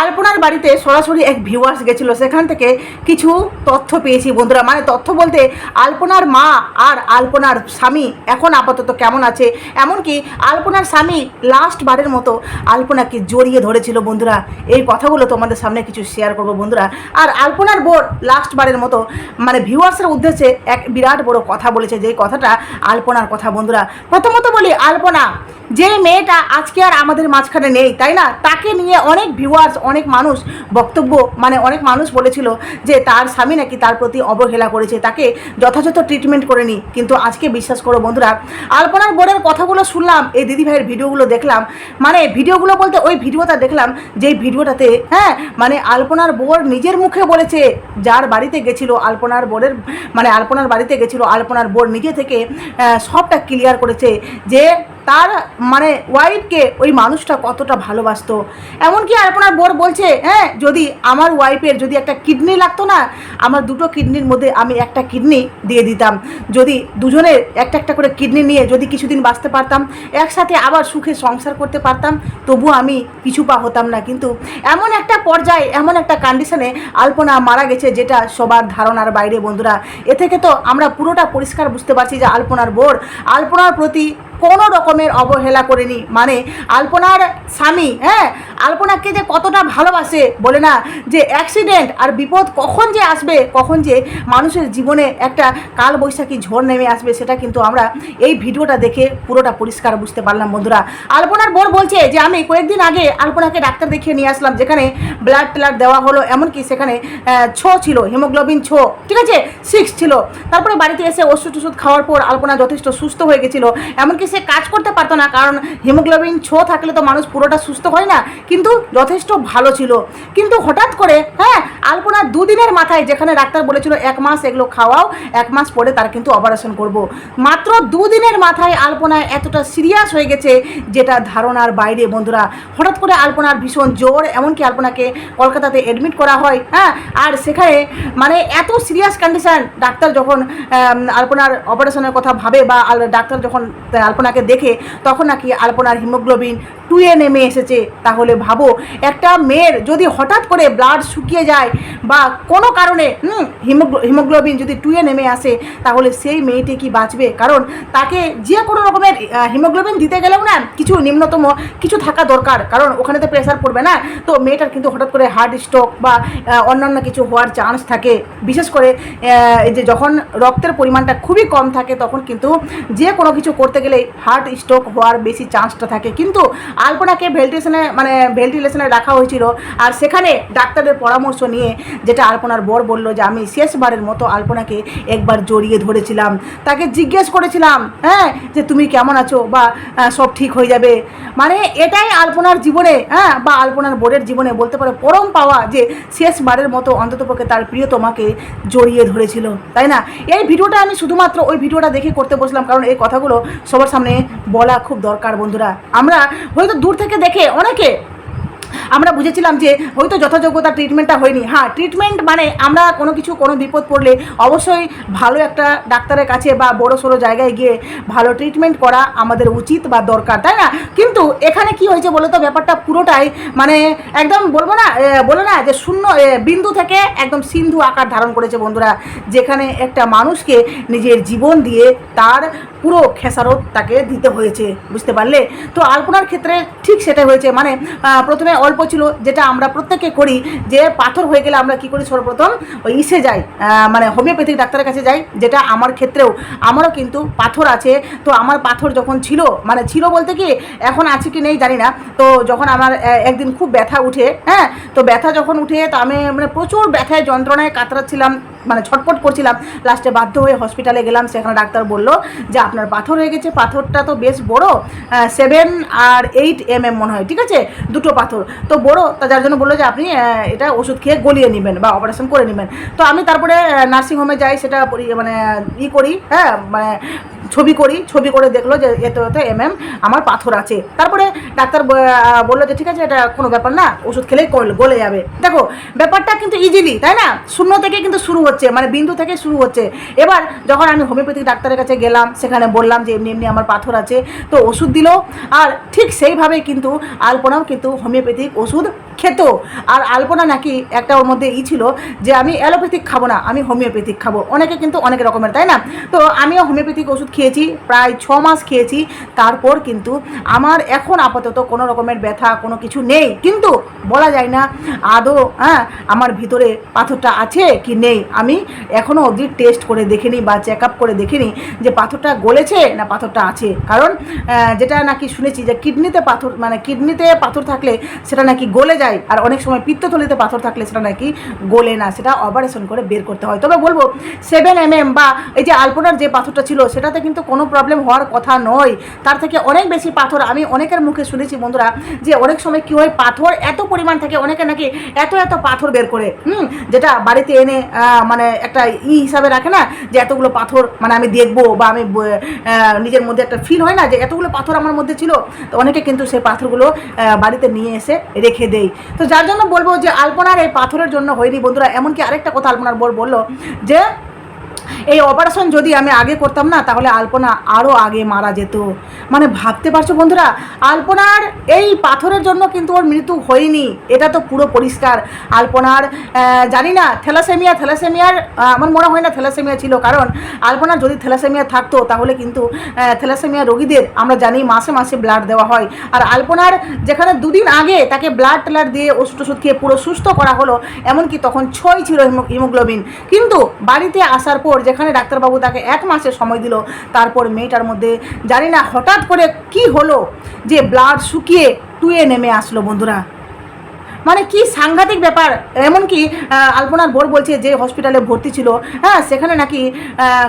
আলপনার বাড়িতে সরাসরি এক ভিউয়ার্স গেছিল। সেখান থেকে কিছু তথ্য পেয়েছি বন্ধুরা। মানে তথ্য বলতে আলপনার মা আর আলপনার স্বামী এখন আপাতত কেমন আছে? এমনকি আলপনার স্বামী লাস্ট বারের মতো আলপনাকে জড়িয়ে ধরেছিল বন্ধুরা। এই কথাগুলো তোমাদের সামনে কিছু শেয়ার করব বন্ধুরা। আর আলপনার বোর লাস্ট বারের মতো মানে ভিউয়ার্সের উদ্দেশ্যে এক বিরাট বড় কথা বলেছে। যেই কথাটা আলপনার কথা বন্ধুরা। প্রথমত বলি আলপনা যে মেয়েটা আজকে আর আমাদের মাঝখানে নেই, তাই না? তাকে নিয়ে অনেক ভিউয়ার্স অনেক মানুষ বক্তব্য মানে অনেক মানুষ বলেছিল যে তার স্বামী নাকি তার প্রতি অবহেলা করেছে, তাকে যথাযথ ট্রিটমেন্ট করেনি কিন্তু আজকে বিশ্বাস করো বন্ধুরা, আলপনার বোর্ডের কথাগুলো শুনলাম, এই দিদিভাইয়ের ভিডিওগুলো দেখলাম। মানে ভিডিওগুলো বলতে ওই ভিডিওটা দেখলাম, যেই ভিডিওটাতে হ্যাঁ মানে আলপনার বোর নিজের মুখে বলেছে, যার বাড়িতে গেছিল আলপনার বোর্ডের মানে আলপনার বাড়িতে গেছিল আলপনার বোর নিজে থেকে সবটা ক্লিয়ার করেছে যে তার মানে ওয়াইফকে ওই মানুষটা কতটা ভালোবাসতো। এমনকি আলপনার বোর বলছে হ্যাঁ যদি আমার ওয়াইফের যদি একটা কিডনি লাগতো না, আমার দুটো কিডনির মধ্যে আমি একটা কিডনি দিয়ে দিতাম। যদি দুজনের একটা একটা করে কিডনি নিয়ে যদি কিছুদিন বাঁচতে পারতাম, একসাথে আবার সুখে সংসার করতে পারতাম, তবু আমি কিছু পা হতাম না। কিন্তু এমন একটা পর্যায়ে, এমন একটা কন্ডিশনে আলপনা মারা গেছে, যেটা সবার ধারণার বাইরে, বন্ধুরা। এ থেকে তো আমরা পুরোটা পরিষ্কার বুঝতে পারছি যে আলপনার বোর, আলপনার প্রতি কোনো রকমের অবহেলা করেনি। মানে আলপনার স্বামী হ্যাঁ? আলপনাকে যে কতটা ভালোবাসে বলে না, যে অ্যাক্সিডেন্ট আর বিপদ কখন যে আসবে, কখন যে মানুষের জীবনে একটা কাল বৈশাখী ঝড় নেমে আসবে, সেটা কিন্তু আমরা এই ভিডিওটা দেখে পুরোটা পরিষ্কার বুঝতে পারলাম বন্ধুরা। আলপনার বোর বলছে যে, আমি কয়েকদিন আগে আলপনাকে ডাক্তার দেখিয়ে নিয়ে আসলাম, যেখানে ব্লাড টেলার দেওয়া হলো, এমনকি সেখানে ছ ছিল হিমোগ্লোবিন ছ, ঠিক আছে? সিক্স ছিল। তারপরে বাড়িতে এসে ওষুধ টষুধ খাওয়ার পর আলপনা যথেষ্ট সুস্থ হয়ে গেছিল। এমনকি সে কাজ করতে পারতো না, কারণ হিমোগ্লোবিন ছ থাকলে তো মানুষ পুরোটা সুস্থ হয় না কিন্তু যথেষ্ট ভালো ছিল। কিন্তু হঠাৎ করে হ্যাঁ আলপনার দুদিনের মাথায় যেখানে ডাক্তার বলেছিল এক মাস এগুলো খাওয়াও, এক মাস পরে তার কিন্তু অপারেশন করব। মাত্র দুদিনের মাথায় আলপনা এতটা সিরিয়াস হয়ে গেছে যেটা ধারণার বাইরে, বন্ধুরা। হঠাৎ করে আলপনার ভীষণ জোর এমনকি আলপনাকে কলকাতাতে অ্যাডমিট করা হয় হ্যাঁ আর সেখানে মানে এত সিরিয়াস কন্ডিশন ডাক্তার যখন আলপনার অপারেশনের কথা ভাবে বা ডাক্তার যখন আলপনাকে দেখে, তখন নাকি আলপনার হিমোগ্লোবিন টুয়ে নেমে এসেছে। তাহলে ভাবো, একটা মেয়ের যদি হঠাৎ করে ব্লাড শুকিয়ে যায় বা কোনো কারণে, হুম, হিমোগ্লো, হিমোগ্লোবিন যদি টুয়ে নেমে আসে, তাহলে সেই মেয়েটি কি বাঁচবে? কারণ তাকে যে কোনো রকমের হিমোগ্লোবিন দিতে গেলেও না কিছু নিম্নতম কিছু থাকা দরকার। কারণ ওখানে তো প্রেশার পড়বে না। তো মেয়েটার কিন্তু হঠাৎ করে হার্ট স্ট্রোক বা অন্যান্য কিছু হওয়ার চান্স থাকে। বিশেষ করে যে যখন রক্তের পরিমাণটা খুবই কম থাকে, তখন কিন্তু যে কোনো কিছু করতে গেলেই হার্ট স্ট্রোক হওয়ার বেশি চান্সটা থাকে। কিন্তু আলপনাকে ভেন্টিলেশনে মানে ভেন্টিলেশনে রাখা হয়েছিল। আর সেখানে ডাক্তারের পরামর্শ নিয়ে যেটা আলপনার বর বলল যে, আমি শেষবারের মতো আলপনাকে একবার জড়িয়ে ধরেছিলাম। তাকে জিজ্ঞেস করেছিলাম হ্যাঁ যে তুমি কেমন আছো? বা সব ঠিক হয়ে যাবে? মানে এটাই আলপনার জীবনে হ্যাঁ বা আলপনার বোর্ডের জীবনে বলতে পারো পরম পাওয়া যে শেষবারের মতো অন্ততপক্ষে তার প্রিয় তোমাকে জড়িয়ে ধরেছিল, তাই না? এই ভিডিওটা আমি শুধুমাত্র ওই ভিডিওটা দেখে করতে বসলাম, কারণ এই কথাগুলো সবার সামনে বলা খুব দরকার বন্ধুরা। আমরা হয়তো দূর থেকে দেখে অনেকে আমরা বুঝেছিলাম যে হয়তো যথাযোগ্যতা ট্রিটমেন্টটা হয়নি। হ্যাঁ ট্রিটমেন্ট মানে আমরা কোনো কিছু, কোনো বিপদ পড়লে অবশ্যই ভালো একটা ডাক্তারের কাছে বা বড় সড়ো জায়গায় গিয়ে ভালো ট্রিটমেন্ট করা আমাদের উচিত বা দরকার, তাই না? কিন্তু এখানে কি হয়েছে বলো তো ব্যাপারটা পুরোটাই মানে একদম বলব না বলো না যে শূন্য বিন্দু থেকে একদম সিন্ধু আকার ধারণ করেছে বন্ধুরা। যেখানে একটা মানুষকে নিজের জীবন দিয়ে তার পুরো খেসারত তাকে দিতে হয়েছে, বুঝতে পারলে? তো আলপনার ক্ষেত্রে ঠিক সেটাই হয়েছে। মানে প্রথমে অল্প ছিল, যেটা আমরা প্রত্যেকে করি যে পাথর হয়ে গেলে আমরা কি করি? সর্বপ্রথম ইসে যাই মানে হোমিওপ্যাথিক ডাক্তারের কাছে যাই, যেটা আমার ক্ষেত্রেও, আমারও কিন্তু পাথর আছে। তো আমার পাথর যখন ছিল মানে ছিল বলতে কি, এখন আছে কি নেই জানি না। তো যখন আমার একদিন খুব ব্যথা উঠে হ্যাঁ? তো ব্যথা যখন উঠে, তো আমি মানে প্রচুর ব্যথায় যন্ত্রণায় কাতরাচ্ছিলাম। মানে ছটপট করছিলাম। লাস্টে বাধ্য হয়ে হসপিটালে গেলাম, সেখানে ডাক্তার বলল যে, আপনার পাথর হয়ে গেছে, পাথরটা তো বেশ বড় সেভেন আর এইট এম এম মনে হয়, ঠিক আছে? দুটো পাথর। তো বড়, তা যার জন্য বলল যে, আপনি এটা ওষুধ খেয়ে গলিয়ে নেবেন বা অপারেশন করে নেবেন। তো আমি তারপরে নার্সিংহোমে যাই, সেটা মানে ই করি হ্যাঁ মানে ছবি করি, ছবি করে দেখল যে এত এত এম এম আমার পাথর আছে। তারপরে ডাক্তার বলল যে, ঠিক আছে, এটা কোনো ব্যাপার না, ওষুধ খেলেই গল- যাবে। দেখো, ব্যাপারটা কিন্তু ইজিলি তাই না? শূন্য থেকে কিন্তু শুরু হচ্ছে মানে বিন্দু থেকে শুরু হচ্ছে। এবার যখন আমি হোমিওপ্যাথিক ডাক্তারের কাছে গেলাম, সেখানে বললাম যে, এমনি এমনি আমার পাথর আছে। তো ওষুধ দিল, আর ঠিক সেইভাবেই কিন্তু আলপনাও কিন্তু হোমিওপ্যাথিক ওষুধ খেত। আর আলপনা নাকি একটা ওর মধ্যে ই ছিল যে, আমি অ্যালোপ্যাথিক খাব না, আমি হোমিওপ্যাথিক খাব। অনেকে কিন্তু অনেক রকমের, তাই না? তো আমিও হোমিওপ্যাথিক ওষুধ খেয়েছি, প্রায় ছ মাস খেয়েছি, তারপর কিন্তু আমার এখন আপাতত কোনো রকমের ব্যথা, কোনো কিছু নেই। কিন্তু বলা যায় না আদৌ হ্যাঁ আমার ভিতরে পাথরটা আছে কি নেই। আমি এখনও অবধি টেস্ট করে দেখিনি বা চেক আপ করে দেখিনি যে পাথরটা গলেছে না পাথরটা আছে। কারণ যেটা নাকি শুনেছি যে কিডনিতে পাথর মানে কিডনিতে পাথর থাকলে সেটা নাকি গলে যায়, আর অনেক সময় পিত্তথলিতে পাথর থাকলে সেটা নাকি গলে না, সেটা অপারেশন করে বের করতে হয়। তবে বলব সেভেন এম এম বা এই যে আলপনার যে পাথরটা ছিল, সেটাতে কিন্তু কোনো প্রবলেম হওয়ার কথা নয়। তার থেকে অনেক বেশি পাথর আমি অনেকের মুখে শুনেছি বন্ধুরা, যে অনেক সময় কী হয়, পাথর এত পরিমাণ থাকে, অনেকে নাকি এত এত পাথর বের করে, হুম? যেটা বাড়িতে এনে মানে একটা ই হিসাবে রাখে না, যে এতগুলো পাথর মানে আমি দেখব বা আমি নিজের মধ্যে একটা ফিল হয় না, যে এতগুলো পাথর আমার মধ্যে ছিল, তো অনেকে কিন্তু সেই পাথরগুলো বাড়িতে নিয়ে এসে রেখে দেয়। তো যার জন্য বলব যে আলপনার এই পাথরের জন্য হয়নি বন্ধুরা, এমনকি আরেকটা কথা আলপনার বর বলল, যে এই অপারেশন যদি আমি আগে করতাম না, তাহলে আলপনা আরও আগে মারা যেত। মানে ভাবতে পারছ বন্ধুরা, আলপনার এই পাথরের জন্য কিন্তু ওর মৃত্যু হয়নি। এটা তো পুরো পরিষ্কার। আলপনার জানি না, থ্যালাসেমিয়া, থ্যালাসেমিয়ার আমার মনে হয় না থ্যালাসেমিয়া ছিল, কারণ আলপনার যদি থ্যালাসেমিয়া থাকতো, তাহলে কিন্তু থ্যালাসেমিয়া রোগীদের আমরা জানি মাসে মাসে ব্লাড দেওয়া হয়। আর আলপনার যেখানে দুদিন আগে তাকে ব্লাড ট্লাড দিয়ে ওষুধ ওষুধ খেয়ে পুরো সুস্থ করা হলো, এমনকি তখন ছয় ছিল হিমোগ্লোবিন। কিন্তু বাড়িতে আসার পর যেখানে ডাক্তারবাবু তাকে এক মাসের সময় দিল, তারপর মেয়েটার মধ্যে জানি না হঠাৎ করে কি হলো যে ব্লাড শুকিয়ে টুয়ে নেমে আসলো বন্ধুরা। মানে কি সাংঘাতিক ব্যাপার? এমনকি আলপনার বোর বলছে যে হসপিটালে ভর্তি ছিল। হ্যাঁ সেখানে নাকি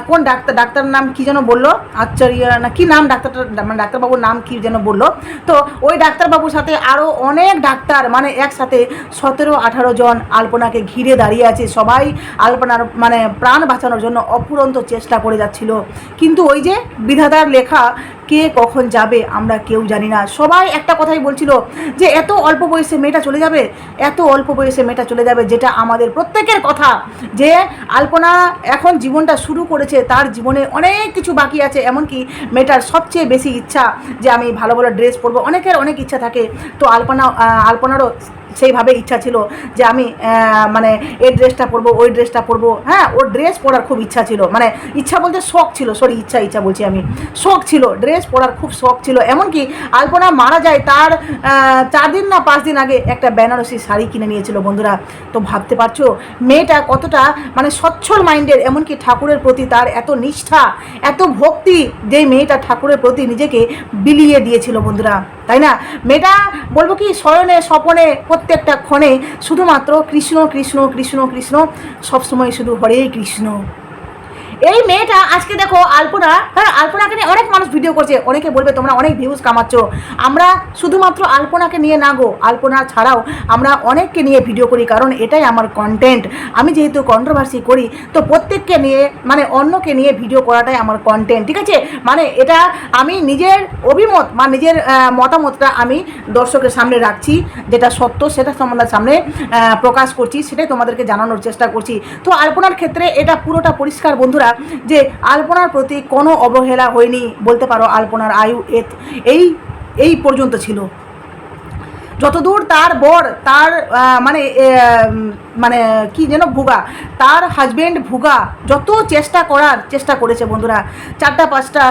কোন ডাক্তার ডাক্তার নাম কি যেন বলল? আচার্য না, কি নাম ডাক্তারটা মানে ডাক্তারবাবুর নাম কি যেন বলল? তো ওই ডাক্তারবাবুর সাথে আরও অনেক ডাক্তার মানে একসাথে সতেরো, আঠারো জন আলপনাকে ঘিরে দাঁড়িয়ে আছে। সবাই আলপনার মানে প্রাণ বাঁচানোর জন্য অফুরন্ত চেষ্টা করে যাচ্ছিল। কিন্তু ওই যে বিধাতার লেখা কে কখন যাবে আমরা কেউ জানি না। সবাই একটা কথাই বলছিল যে এত অল্প বয়সে মেয়েটা চলে যাবে, এত অল্প বয়সে মেয়েটা চলে যাবে যেটা আমাদের প্রত্যেকের কথা যে আলপনা এখন জীবনটা শুরু করেছে, তার জীবনে অনেক কিছু বাকি আছে। এমনকি মেয়েটার সবচেয়ে বেশি ইচ্ছা যে আমি ভালো ভালো ড্রেস পরবো, অনেকের অনেক ইচ্ছা থাকে। তো আলপনা আলপনারও সেইভাবে ইচ্ছা ছিল যে আমি মানে এই ড্রেসটা পরবো, ওই ড্রেসটা পরবো। হ্যাঁ ওর ড্রেস পরার খুব ইচ্ছা ছিল। মানে ইচ্ছা বলতে শখ ছিল সরি ইচ্ছা ইচ্ছা বলছি আমি। শখ ছিল ড্রেস পরার খুব শখ ছিল। এমনকি আলপনা মারা যায় তার চার দিন না পাঁচ দিন আগে একটা বেনারসি শাড়ি কিনে নিয়েছিল বন্ধুরা। তো ভাবতে পারছ, মেয়েটা কতটা মানে সচ্ছল মাইন্ডের, এমনকি ঠাকুরের প্রতি তার এত নিষ্ঠা, এত ভক্তি যে মেয়েটা ঠাকুরের প্রতি নিজেকে বিলিয়ে দিয়েছিল বন্ধুরা। তাই না? মেয়েটা বলব কি স্বয়নে স্বপনে, প্রত্যেকটা ক্ষণে শুধুমাত্র কৃষ্ণ কৃষ্ণ কৃষ্ণ কৃষ্ণ, সবসময় শুধু হরে কৃষ্ণ। এই মেয়েটা আজকে দেখো আলপনা হ্যাঁ আলপনাকে নিয়ে অনেক মানুষ ভিডিও করছে। অনেকে বলবে, তোমরা অনেক ভিউজ কামাচ্ছ। আমরা শুধুমাত্র আলপনাকে নিয়ে না গো, আলপনা ছাড়াও আমরা অনেককে নিয়ে ভিডিও করি, কারণ এটাই আমার কন্টেন্ট আমি যেহেতু কন্ট্রোভার্সি করি, তো প্রত্যেককে নিয়ে মানে অন্যকে নিয়ে ভিডিও করাটাই আমার কন্টেন্ট ঠিক আছে? মানে এটা আমি নিজের অভিমত, বা নিজের মতামতটা আমি দর্শকের সামনে রাখছি, যেটা সত্য, সেটা তোমাদের সামনে প্রকাশ করছি, সেটাই তোমাদেরকে জানানোর চেষ্টা করছি। তো আলপনার ক্ষেত্রে এটা পুরোটা পরিষ্কার, বন্ধুরা। যে আলপনার প্রতি কোনো অবহেলা হয়নি বলতে পারো আলপনার আয়ু এই এই পর্যন্ত ছিল। যতদূর তার বর, তার মানে মানে কি যেন ভুগা, তার হাজবেন্ড ভুগা, যত চেষ্টা করার চেষ্টা করেছে বন্ধুরা। চারটা, পাঁচটা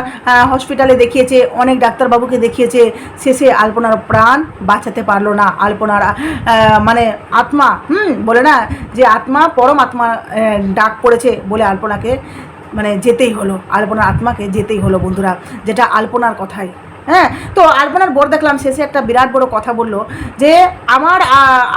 হসপিটালে দেখিয়েছে, অনেক ডাক্তারবাবুকে দেখিয়েছে, শেষে আলপনার প্রাণ বাঁচাতে পারল না। আলপনার মানে আত্মা, হুম, বলে না, যে আত্মা পরম আত্মা ডাক পড়েছে বলে আলপনাকে মানে যেতেই হলো। আলপনার আত্মাকে যেতেই হলো বন্ধুরা, যেটা আলপনার কথাই। হ্যাঁ তো আলপনার বর দেখলাম, শেষে একটা বিরাট বড় কথা বলল যে, আমার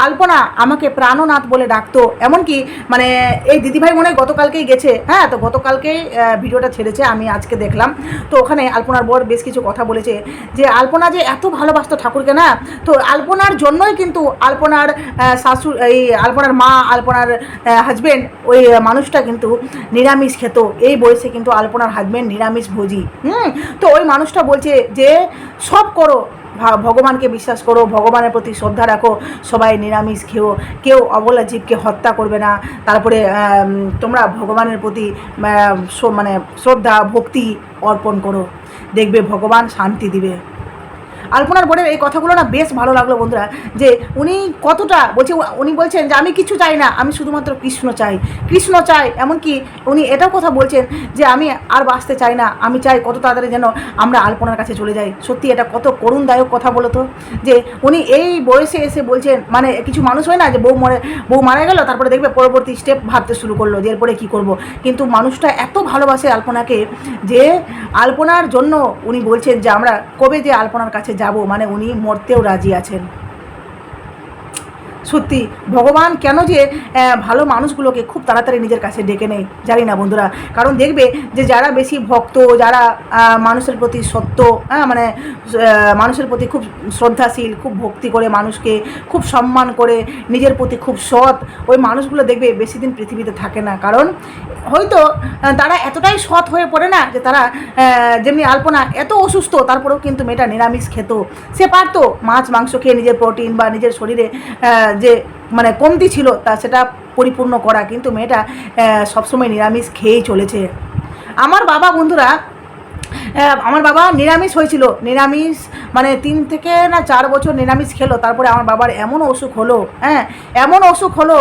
আলপনা আমাকে প্রাণনাথ বলে ডাকতো। এমনকি মানে এই দিদিভাই মনে হয় গতকালকেই গেছে। হ্যাঁ তো গতকালকেই ভিডিওটা ছেড়েছে, আমি আজকে দেখলাম। তো ওখানে আলপনার বর বেশ কিছু কথা বলেছে যে, আলপনা যে এত ভালোবাসতো ঠাকুরকে না? তো আলপনার জন্যই কিন্তু আলপনার শাশুড় এই আলপনার মা, আলপনার হাজবেন্ড ওই মানুষটা কিন্তু নিরামিষ খেত। এই বয়সে কিন্তু আলপনার হাজবেন্ড নিরামিষ ভোজি হুম, তো ওই মানুষটা বলছে যে সব করো ভগবানকে বিশ্বাস করো, ভগবানের প্রতি শ্রদ্ধা রাখো, সবাই নিরামিষ খেও, কেউ অবলা জীবকে হত্যা করবে না। তারপরে তোমরা ভগবানের প্রতি মানে শ্রদ্ধা, ভক্তি অর্পণ করো। দেখবে ভগবান শান্তি দিবে। আলপনার বোর্ডের এই কথাগুলো না বেশ ভালো লাগল বন্ধুরা, যে উনি কতটা বলছে, উনি বলছেন যে, আমি কিছু চাই না, আমি শুধুমাত্র কৃষ্ণ চাই কৃষ্ণ চাই। এমনকি উনি এটাও কথা বলছেন যে, আমি আর বাঁচতে চাই না, আমি চাই কত তাড়াতাড়ি যেন আমরা আলপনার কাছে চলে যাই। সত্যি এটা কত করুণদায়ক কথা বলো তো, যে উনি এই বয়সে এসে বলছেন মানে কিছু মানুষ হয় না যে, বউ মরে, বউ মারা গেল, তারপরে দেখবে পরবর্তী স্টেপ ভাবতে শুরু করল যে, এরপরে কী করব? কিন্তু মানুষটা এত ভালোবাসে আলপনাকে যে, আলপনার জন্য উনি বলছেন যে, আমরা কবে যে আলপনার কাছে যাব মানে উনি মরতেও রাজি আছেন। সত্যি, ভগবান কেন যে ভালো মানুষগুলোকে খুব তাড়াতাড়ি নিজের কাছে ডেকে নেয়? জানি না বন্ধুরা। কারণ দেখবে যে, যারা বেশি ভক্ত, যারা মানুষের প্রতি সত্য হ্যাঁ মানে মানুষের প্রতি খুব শ্রদ্ধাশীল, খুব ভক্তি করে মানুষকে, খুব সম্মান করে, নিজের প্রতি খুব সৎ, ওই মানুষগুলো দেখবে বেশি দিন পৃথিবীতে থাকে না। কারণ, হয়তো তারা এতটাই সৎ হয়ে পড়ে না যে, তারা যেমনি আলপনা এত অসুস্থ, তারপরেও কিন্তু মেয়েটা নিরামিষ খেত। সে পারতো মাছ, মাংস খেয়ে নিজের প্রোটিন বা নিজের শরীরে যে মানে কমতি ছিল, তা সেটা পরিপূর্ণ করা। কিন্তু মেয়েটা সবসময় নিরামিষ খেয়েই চলেছে। আমার বাবা বন্ধুরা আমার বাবা নিরামিষ হয়েছিল। নিরামিষ মানে তিন থেকে না চার বছর নিরামিষ খেলো, তারপরে আমার বাবার এমন অসুখ হলো হ্যাঁ এমন অসুখ হলো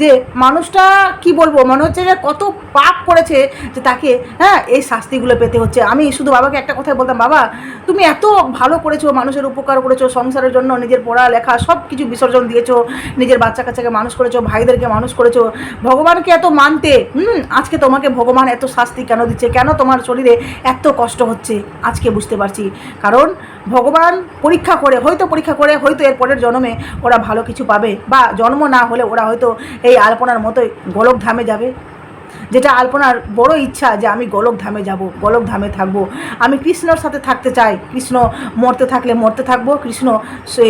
যে মানুষটা কি বলব, মনে হচ্ছে যে কত পাপ করেছে যে তাকে হ্যাঁ এই শাস্তিগুলো পেতে হচ্ছে। আমি শুধু বাবাকে একটা কথাই বলতাম, বাবা, তুমি এত ভালো করেছ, মানুষের উপকার করেছ, সংসারের জন্য নিজের পড়ালেখা সব কিছু বিসর্জন দিয়েছ, নিজের বাচ্চা কাচ্চাকে মানুষ করেছ, ভাইদেরকে মানুষ করেছ, ভগবানকে এত মানতে, হুম, আজকে তোমাকে ভগবান এত শাস্তি কেন দিচ্ছে, কেন তোমার শরীরে এত কষ্ট হচ্ছে, আজকে বুঝতে পারছি। কারণ ভগবান পরীক্ষা করে, হয়তো পরীক্ষা করে, হয়তো এর পরের জন্মে ওরা ভালো কিছু পাবে, বা জন্ম না হলে ওরা হয়তো এই আলপনার মতোই গোলক ধামে যাবে। যেটা আলপনার বড় ইচ্ছা যে আমি গোলক ধামে যাব গোলক ধামে থাকব। আমি কৃষ্ণর সাথে থাকতে চাই, কৃষ্ণ মরতে থাকলে মরতে থাকব, কৃষ্ণ সে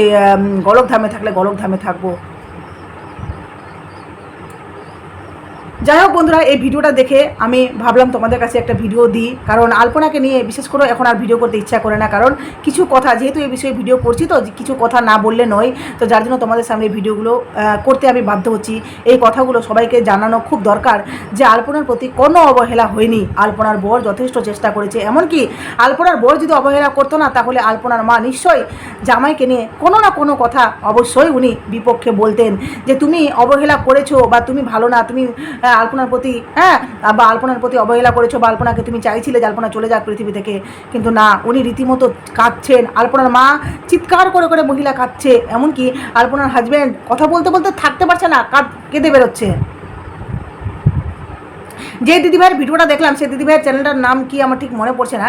গোলক ধামে থাকলে গোলক ধামে থাকব। যাই হোক বন্ধুরা, এই ভিডিওটা দেখে আমি ভাবলাম তোমাদের কাছে একটা ভিডিও দিই। কারণ আলপনাকে নিয়ে বিশেষ করে এখন আর ভিডিও করতে ইচ্ছা করে না। কারণ কিছু কথা, যেহেতু এই বিষয়ে ভিডিও করছি তো, কিছু কথা না বললে নয়। তো যার জন্য তোমাদের সামনে ভিডিওগুলো করতে আমি বাধ্য হচ্ছি। এই কথাগুলো সবাইকে জানানো খুব দরকার যে আলপনার প্রতি কোনো অবহেলা হয়নি। আলপনার বর যথেষ্ট চেষ্টা করেছে। এমনকি আলপনার বর যদি অবহেলা করতো না, তাহলে আলপনার মা নিশ্চয়ই জামাইকে নিয়ে কোনো না কোনো কথা অবশ্যই উনি বিপক্ষে বলতেন যে, তুমি অবহেলা করেছ বা তুমি ভালো না, তুমি আলপনার প্রতি হ্যাঁ বা আলপনার প্রতি অবহেলা করেছ বা আলপনাকে তুমি চাইছিলে যে আলপনা চলে যাক পৃথিবী থেকে, কিন্তু না, উনি রীতিমতো কাঁদছেন। আলপনার মা চিৎকার করে করে মহিলা কাঁদছে, এমনকি আলপনার হাজব্যান্ড কথা বলতে বলতে থাকতে পারছে না, কাঁদ, কেঁদে বেরোচ্ছে। যে দিদিভাইয়ের ভিডিওটা দেখলাম, সেই দিদিভাইয়ের চ্যানেলটার নাম কি আমার ঠিক মনে পড়ছে না।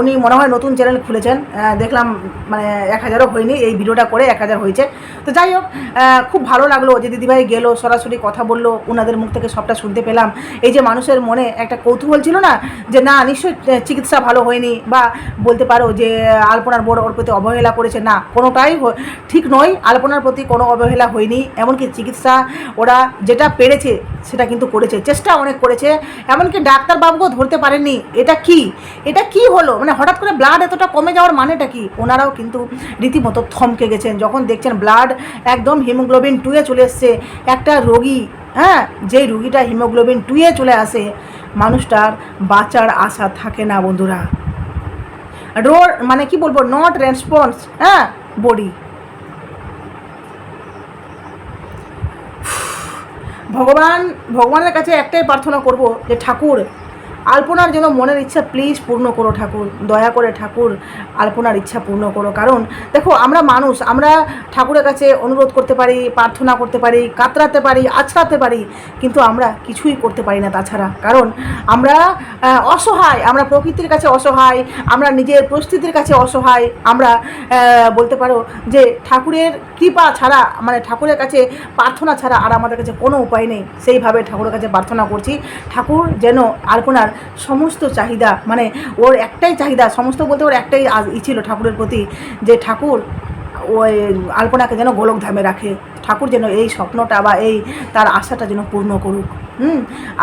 উনি মনে হয় নতুন চ্যানেল খুলেছেন। দেখলাম মানে এক হাজারও হয়নি, এই ভিডিওটা করে এক হাজার হয়েছে। তো যাই হোক খুব ভালো লাগল যে দিদিভাই গেলো, সরাসরি কথা বলল ওনাদের মুখ থেকে সবটা শুনতে পেলাম। এই যে মানুষের মনে একটা কৌতূহল ছিল না, যে না, নিশ্চয়ই চিকিৎসা ভালো হয়নি, বা বলতে পারো যে আলপনার বড় ওর প্রতি অবহেলা করেছে। না, কোনোটাই ঠিক নয়, আলপনার প্রতি কোনো অবহেলা হয়নি, এমনকি চিকিৎসা ওরা যেটা পেরেছে, সেটা কিন্তু করেছে। চেষ্টা অনেক করেছে এমনকি ডাক্তারবাবুকেও ধরতে পারেননি। এটা কি? এটা কি হলো? মানে হঠাৎ করে ব্লাড এতটা কমে যাওয়ার মানেটা কি? ওনারাও কিন্তু রীতিমতো থমকে গেছেন। যখন দেখছেন ব্লাড একদম হিমোগ্লোবিন টুয়ে চলে এসছে, একটা রোগী হ্যাঁ যেই রুগীটা হিমোগ্লোবিন টুয়ে চলে আসে, মানুষটার বাঁচার আশা থাকে না বন্ধুরা। রো মানে কি বলব? নট রেসপন্স হ্যাঁ বডি ভগবান ভগবানের কাছে একটাই প্রার্থনা করব যে ঠাকুর আলপনার জন্য মনের ইচ্ছা প্লিজ পূর্ণ করো ঠাকুর, দয়া করে ঠাকুর আলপনার ইচ্ছা পূর্ণ করো। কারণ দেখো, আমরা মানুষ, আমরা ঠাকুরের কাছে অনুরোধ করতে পারি, প্রার্থনা করতে পারি, কাতরাতে পারি আছড়াতে পারি, কিন্তু আমরা কিছুই করতে পারি না তাছাড়া। কারণ আমরা অসহায়, আমরা প্রকৃতির কাছে অসহায়, আমরা নিজের পরিস্থিতির কাছে অসহায়, আমরা বলতে পারো যে ঠাকুরের কৃপা ছাড়া মানে ঠাকুরের কাছে প্রার্থনা ছাড়া আর আমাদের কাছে কোনো উপায় নেই। সেইভাবে ঠাকুরের কাছে প্রার্থনা করছি। ঠাকুর যেন আলপনার সমস্ত চাহিদা মানে ওর একটাই চাহিদা, সমস্ত বলতে ওর একটাই ই ছিল ঠাকুরের প্রতি, যে ঠাকুর ওই আলপনাকে যেন গোলক ধামে রাখে। ঠাকুর যেন এই স্বপ্নটা বা এই তার আশাটা যেন পূর্ণ করুক। হুম,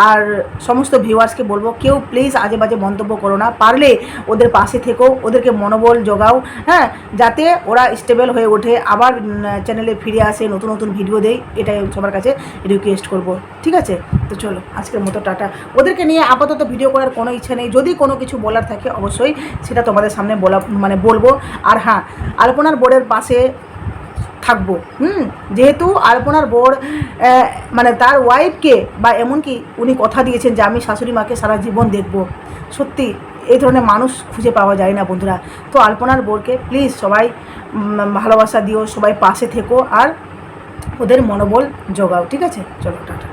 আর সমস্ত ভিউয়ার্সকে বলব, কেউ প্লিজ আজে বাজে মন্তব্য করো না। পারলে ওদের পাশে থেকেও ওদেরকে মনোবল জোগাও হ্যাঁ যাতে ওরা স্টেবল হয়ে ওঠে। আবার চ্যানেলে ফিরে আসে, নতুন নতুন ভিডিও দেয়, এটাই সবার কাছে রিকোয়েস্ট করব। ঠিক আছে? তো চলো, আজকের মতো টাটা। ওদেরকে নিয়ে আপাতত ভিডিও করার কোনো ইচ্ছা নেই। যদি কোনো কিছু বলার থাকে, অবশ্যই সেটা তোমাদের সামনে বলা মানে বলব। আর হ্যাঁ আলপনার বোর্ডের পাশে থাকব। হুম, যেহেতু আলপনার বর মানে তার ওয়াইফকে বা এমনকি উনি কথা দিয়েছেন যে আমি শাশুড়ি মাকে সারা জীবন দেখব। সত্যি, এই ধরনের মানুষ খুঁজে পাওয়া যায় না বন্ধুরা। তো আলপনার বোরকে প্লিজ সবাই ভালোবাসা দিও, সবাই পাশে থেকো আর ওদের মনোবল জোগাও, ঠিক আছে? চলো, টাটা।